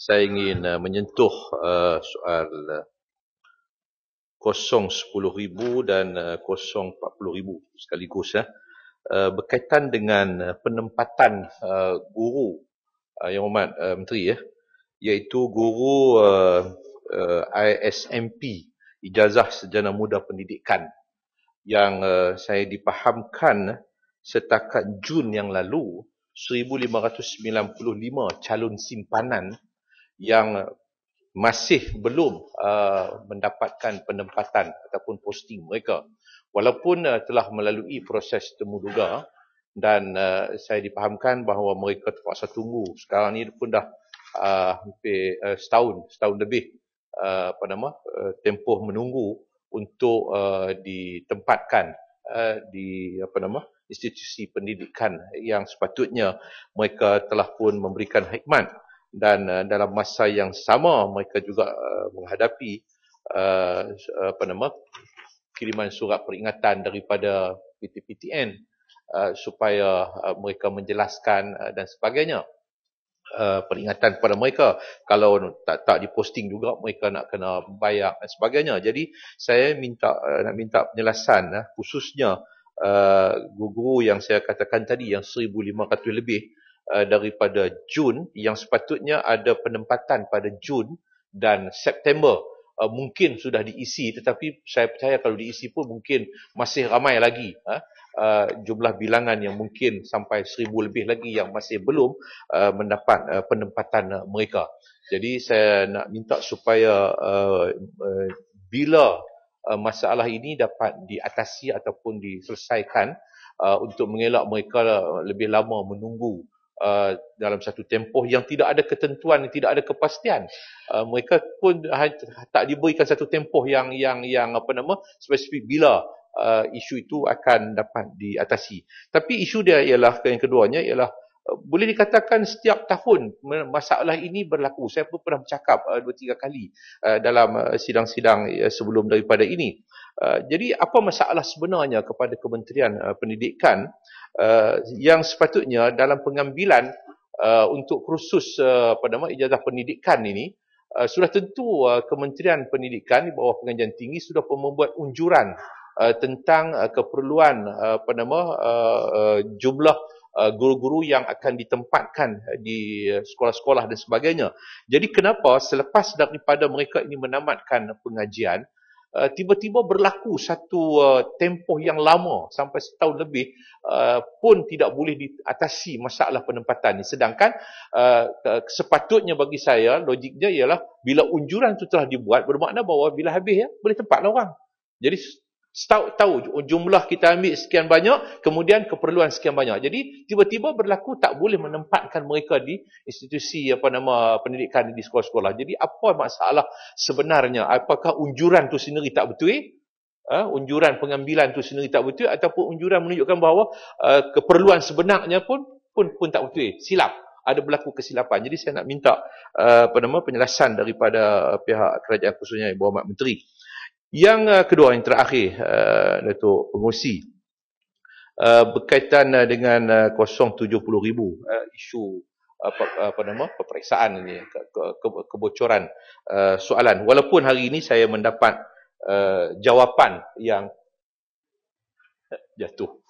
saya ingin uh, menyentuh uh, soal uh, kosong 10,000 dan uh, kosong 40,000 sekaligus ya. Uh, berkaitan dengan uh, penempatan uh, guru uh, yang hormat uh, menteri ya iaitu guru uh, uh, ISMP ijazah sejana muda pendidikan yang uh, saya dipahamkan setakat Jun yang lalu 1595 calon simpanan yang masih belum uh, mendapatkan penempatan ataupun posting mereka. Walaupun uh, telah melalui proses temuduga dan uh, saya dipahamkan bahawa mereka terpaksa tunggu. Sekarang ni pun dah uh, hampir uh, setahun setahun lebih uh, apa nama uh, tempoh menunggu untuk uh, ditempatkan uh, di apa nama institusi pendidikan yang sepatutnya mereka telah pun memberikan hikmat dan uh, dalam masa yang sama mereka juga uh, menghadapi uh, apa nama kiriman surat peringatan daripada PTPTN uh, supaya uh, mereka menjelaskan uh, dan sebagainya. Uh, peringatan kepada mereka. Kalau tak tak diposting juga mereka nak kena bayar dan sebagainya. Jadi saya minta uh, nak minta penjelasan uh, khususnya uh, guru yang saya katakan tadi yang 1500 lebih uh, daripada Jun yang sepatutnya ada penempatan pada Jun dan September. Uh, mungkin sudah diisi tetapi saya percaya kalau diisi pun mungkin masih ramai lagi. Uh, uh, jumlah bilangan yang mungkin sampai seribu lebih lagi yang masih belum uh, mendapat uh, penempatan uh, mereka. Jadi saya nak minta supaya uh, uh, bila uh, masalah ini dapat diatasi ataupun diselesaikan uh, untuk mengelak mereka lebih lama menunggu Uh, dalam satu tempoh yang tidak ada ketentuan tidak ada kepastian. Uh, mereka pun tak diberikan satu tempoh yang yang yang apa nama spesifik bila uh, isu itu akan dapat diatasi. Tapi isu dia ialah yang keduanya ialah uh, boleh dikatakan setiap tahun masalah ini berlaku. Saya pun pernah bercakap uh, dua tiga kali uh, dalam uh, sidang-sidang uh, sebelum daripada ini uh, jadi apa masalah sebenarnya kepada Kementerian uh, Pendidikan uh, yang sepatutnya dalam pengambilan uh, untuk kursus uh, apa nama ijazah pendidikan ini uh, sudah tentu uh, Kementerian Pendidikan di bawah pengajian tinggi sudah membuat unjuran uh, tentang uh, keperluan uh, apa nama uh, uh, jumlah guru-guru yang akan ditempatkan di sekolah-sekolah dan sebagainya. Jadi kenapa selepas daripada mereka ini menamatkan pengajian, Uh, tiba-tiba berlaku satu uh, tempoh yang lama sampai setahun lebih uh, pun tidak boleh diatasi masalah penempatan ini. Sedangkan uh, sepatutnya bagi saya logiknya ialah bila unjuran itu telah dibuat bermakna bahawa bila habis ya boleh tempatlah orang. Jadi Tahu, tahu jumlah kita ambil sekian banyak, kemudian keperluan sekian banyak. Jadi tiba-tiba berlaku tak boleh menempatkan mereka di institusi apa nama pendidikan di sekolah-sekolah. Jadi apa masalah sebenarnya? Apakah unjuran tu sendiri tak betul? Uh, unjuran pengambilan tu sendiri tak betul ataupun unjuran menunjukkan bahawa uh, keperluan sebenarnya pun pun pun tak betul. Silap. Ada berlaku kesilapan. Jadi saya nak minta uh, apa nama penjelasan daripada pihak kerajaan khususnya Ibu Ahmad Menteri. Yang uh, kedua, yang terakhir, uh, Datuk Pengurusi, uh, berkaitan uh, dengan uh, 070,000 uh, isu apa, apa nama peperiksaan ini ke, ke, ke, kebocoran uh, soalan. Walaupun hari ini saya mendapat uh, jawapan yang jatuh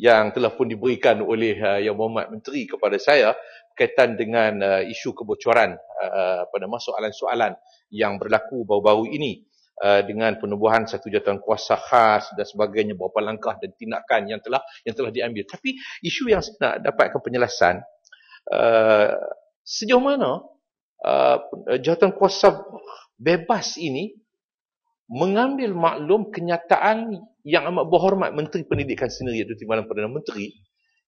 yang telah pun diberikan oleh uh, Yang Berhormat Menteri kepada saya berkaitan dengan uh, isu kebocoran uh, apa nama soalan-soalan yang berlaku baru-baru ini Uh, dengan penubuhan satu jatuhan kuasa khas dan sebagainya beberapa langkah dan tindakan yang telah yang telah diambil. Tapi isu yang saya nak dapatkan penjelasan uh, sejauh mana uh, jawatan kuasa bebas ini mengambil maklum kenyataan yang amat berhormat Menteri Pendidikan sendiri iaitu Timbalan Perdana Menteri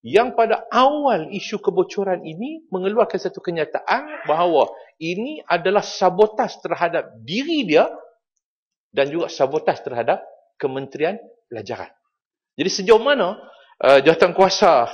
yang pada awal isu kebocoran ini mengeluarkan satu kenyataan bahawa ini adalah sabotas terhadap diri dia dan juga sabotaj terhadap Kementerian Pelajaran. Jadi sejauh mana uh, jawatan kuasa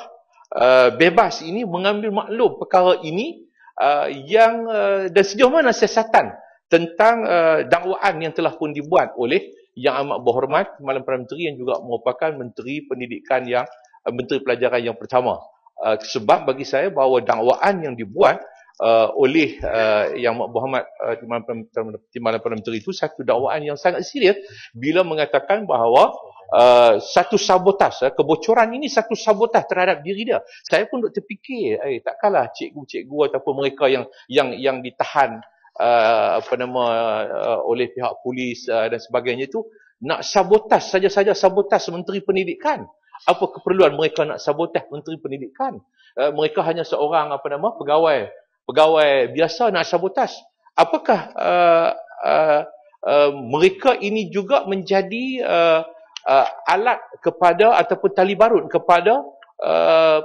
uh, bebas ini mengambil maklum perkara ini uh, yang uh, dan sejauh mana siasatan tentang uh, dakwaan yang telah pun dibuat oleh yang amat berhormat Malam Perdana Menteri yang juga merupakan Menteri Pendidikan yang uh, Menteri Pelajaran yang pertama. Uh, sebab bagi saya bahawa dakwaan yang dibuat uh, oleh uh, Yang Muhammad uh, Timbalan Perdana Menteri itu satu dakwaan yang sangat serius bila mengatakan bahawa uh, satu sabotas, uh, kebocoran ini satu sabotas terhadap diri dia. Saya pun duk terfikir, eh, takkanlah cikgu-cikgu ataupun mereka yang yang yang ditahan uh, apa nama uh, oleh pihak polis uh, dan sebagainya itu nak sabotas saja-saja sabotas Menteri Pendidikan. Apa keperluan mereka nak sabotas Menteri Pendidikan? Uh, mereka hanya seorang apa nama pegawai pegawai biasa nak sabotas. Apakah uh, uh, uh, mereka ini juga menjadi uh, uh, alat kepada ataupun tali barut kepada uh,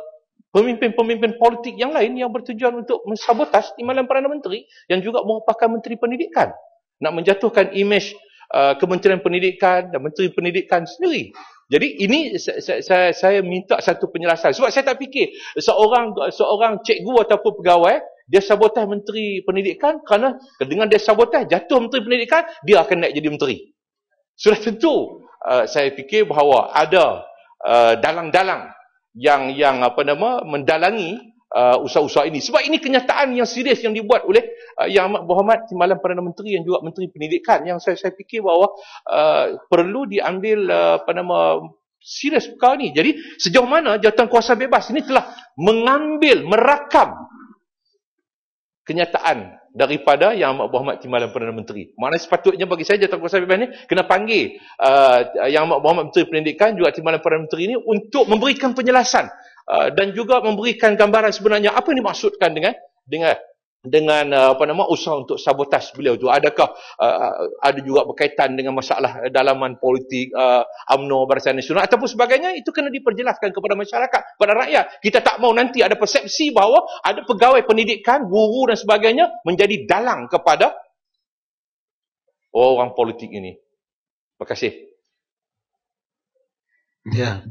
pemimpin-pemimpin politik yang lain yang bertujuan untuk mensabotas Timbalan Perdana Menteri yang juga merupakan Menteri Pendidikan nak menjatuhkan imej uh, Kementerian Pendidikan dan Menteri Pendidikan sendiri. Jadi ini saya, saya, saya minta satu penjelasan sebab saya tak fikir seorang seorang cikgu ataupun pegawai dia sabotaj Menteri Pendidikan kerana dengan dia sabotaj jatuh Menteri Pendidikan dia akan naik jadi menteri. Sudah tentu uh, saya fikir bahawa ada uh, dalang-dalang yang yang apa nama mendalangi uh, usaha-usaha ini. Sebab ini kenyataan yang serius yang dibuat oleh uh, Yang Amat Berhormat Timbalan Perdana Menteri yang juga Menteri Pendidikan yang saya saya fikir bahawa uh, perlu diambil uh, apa nama serius perkara ini. Jadi sejauh mana jawatan kuasa bebas ini telah mengambil merakam kenyataan daripada Yang Amat Berhormat Timbalan Perdana Menteri. Maknanya sepatutnya bagi saya Jatuh Kuasa Bebas ini kena panggil uh, Yang Amat Berhormat Menteri Pendidikan juga Timbalan Perdana Menteri ini untuk memberikan penjelasan uh, dan juga memberikan gambaran sebenarnya apa yang dimaksudkan dengan dengan dengan uh, apa nama usaha untuk sabotaj beliau tu adakah uh, ada juga berkaitan dengan masalah dalaman politik uh, UMNO Barisan Nasional ataupun sebagainya? Itu kena diperjelaskan kepada masyarakat kepada rakyat. Kita tak mau nanti ada persepsi bahawa ada pegawai pendidikan guru dan sebagainya menjadi dalang kepada orang politik ini. Terima kasih. Ya